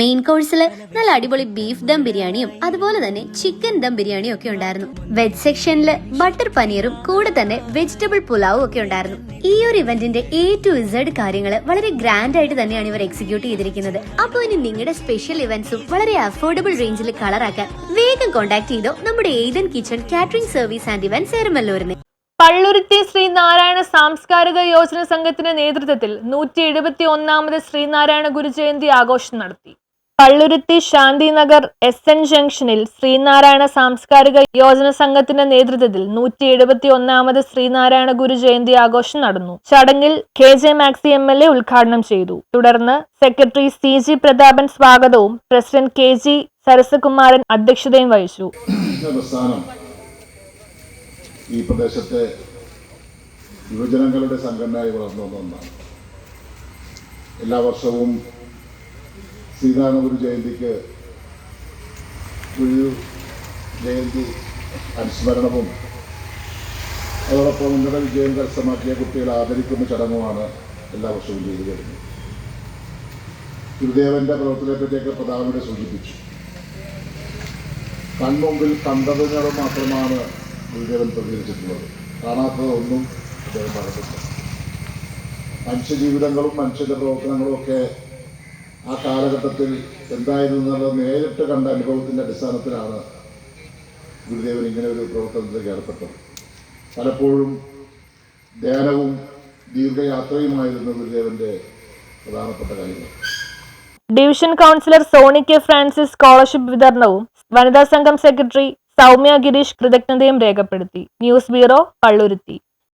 Main കോഴ്സിൽ നല്ല അടിപൊളി ബീഫ് ദം ബിരിയാണിയും അതുപോലെ തന്നെ ചിക്കൻ ദം ബിരിയാണിയും ഒക്കെ ഉണ്ടായിരുന്നു. വെജ് സെക്ഷനിൽ ബട്ടർ പനീറും കൂടെ തന്നെ വെജിറ്റബിൾ പുലാവും ഒക്കെ ഉണ്ടായിരുന്നു. ഈ ഒരു ഇവന്റിന്റെ എ ടു ഇസഡ് കാര്യങ്ങൾ വളരെ ഗ്രാൻഡ് ആയിട്ട് തന്നെയാണ് ഇവർ എക്സിക്യൂട്ട് ചെയ്തിരിക്കുന്നത്. അപ്പോൾ ഇനി നിങ്ങളുടെ സ്പെഷ്യൽ ഇവന്റ്സും വളരെ അഫോർഡബിൾ റേഞ്ചിൽ കളറാക്കാൻ വേഗം കോൺടാക്ട് ചെയ്തോ നമ്മുടെ Ethan kitchen catering service and events സേരമല്ലൂരിനെ Palluruthy Sreenarayana സാംസ്കാരിക യോജന സംഘത്തിന്റെ നേതൃത്വത്തിൽ നൂറ്റി എഴുപത്തി ഒന്നാമത് ശ്രീനാരായണ ഗുരുജയന്തി ആഘോഷം നടത്തി. പള്ളുരുത്തി ശാന്തിനഗർ എസ് എൻ ജംഗ്ഷനിൽ ശ്രീനാരായണ സാംസ്കാരിക യോജന സംഘത്തിന്റെ നേതൃത്വത്തിൽ നൂറ്റി എഴുപത്തി ഒന്നാമത് ശ്രീനാരായണ ഗുരു ജയന്തി ആഘോഷം നടന്നു. ചടങ്ങിൽ K J Maxi M L A ഉദ്ഘാടനം ചെയ്തു. തുടർന്ന് സെക്രട്ടറി സി ജി പ്രതാപൻ സ്വാഗതവും പ്രസിഡന്റ് കെ ജി സരസകുമാരൻ അധ്യക്ഷതയും വഹിച്ചു. ഈ പ്രദേശത്തെ യുവജനങ്ങളുടെ സംഘടനയായി വളർന്നു എല്ലാ വർഷവും ശ്രീനാരായണ ഗുരു ജയന്തിക്ക് ഒരു ജയന്തി അനുസ്മരണവും അതോടൊപ്പം ഉന്നത വിജയം കരസ്ഥമാക്കിയ കുട്ടികളെ ആദരിക്കുന്ന ചടങ്ങുമാണ് എല്ലാ വർഷവും ചെയ്തു വരുന്നത്. ഗുരുദേവന്റെ പ്രവർത്തനത്തെ പറ്റിയൊക്കെ പ്രധാനമന്ത്രി സൂചിപ്പിച്ചു. കൺമുമ്പിൽ കണ്ടതിനോട് മാത്രമാണ് ഗുരുദേവൻ പ്രതികരിച്ചിട്ടുള്ളത്. കാണാത്തതൊന്നും അദ്ദേഹം പറഞ്ഞിട്ടില്ല. മനുഷ്യജീവിതങ്ങളും മനുഷ്യന്റെ പ്രവർത്തനങ്ങളും ഒക്കെ ആ കാലഘട്ടത്തിൽ എന്തായിരുന്നു എന്നുള്ളത് നേരിട്ട് കണ്ട അനുഭവത്തിന്റെ അടിസ്ഥാനത്തിലാണ് ഗുരുദേവൻ ഇങ്ങനെ ഒരു പ്രവർത്തനത്തിലേക്ക് ഏർപ്പെട്ടത്. പലപ്പോഴും ധ്യാനവും ദീർഘയാത്രയുമായിരുന്നു ഗുരുദേവന്റെ പ്രധാനപ്പെട്ട കാര്യങ്ങൾ. Division councillor Sony K Francis scholarship വിതരണവും വനിതാ സംഘം സെക്രട്ടറി സൗമ്യ ഗിരീഷ് കൃതജ്ഞതയും രേഖപ്പെടുത്തി. News bureau Palluruthy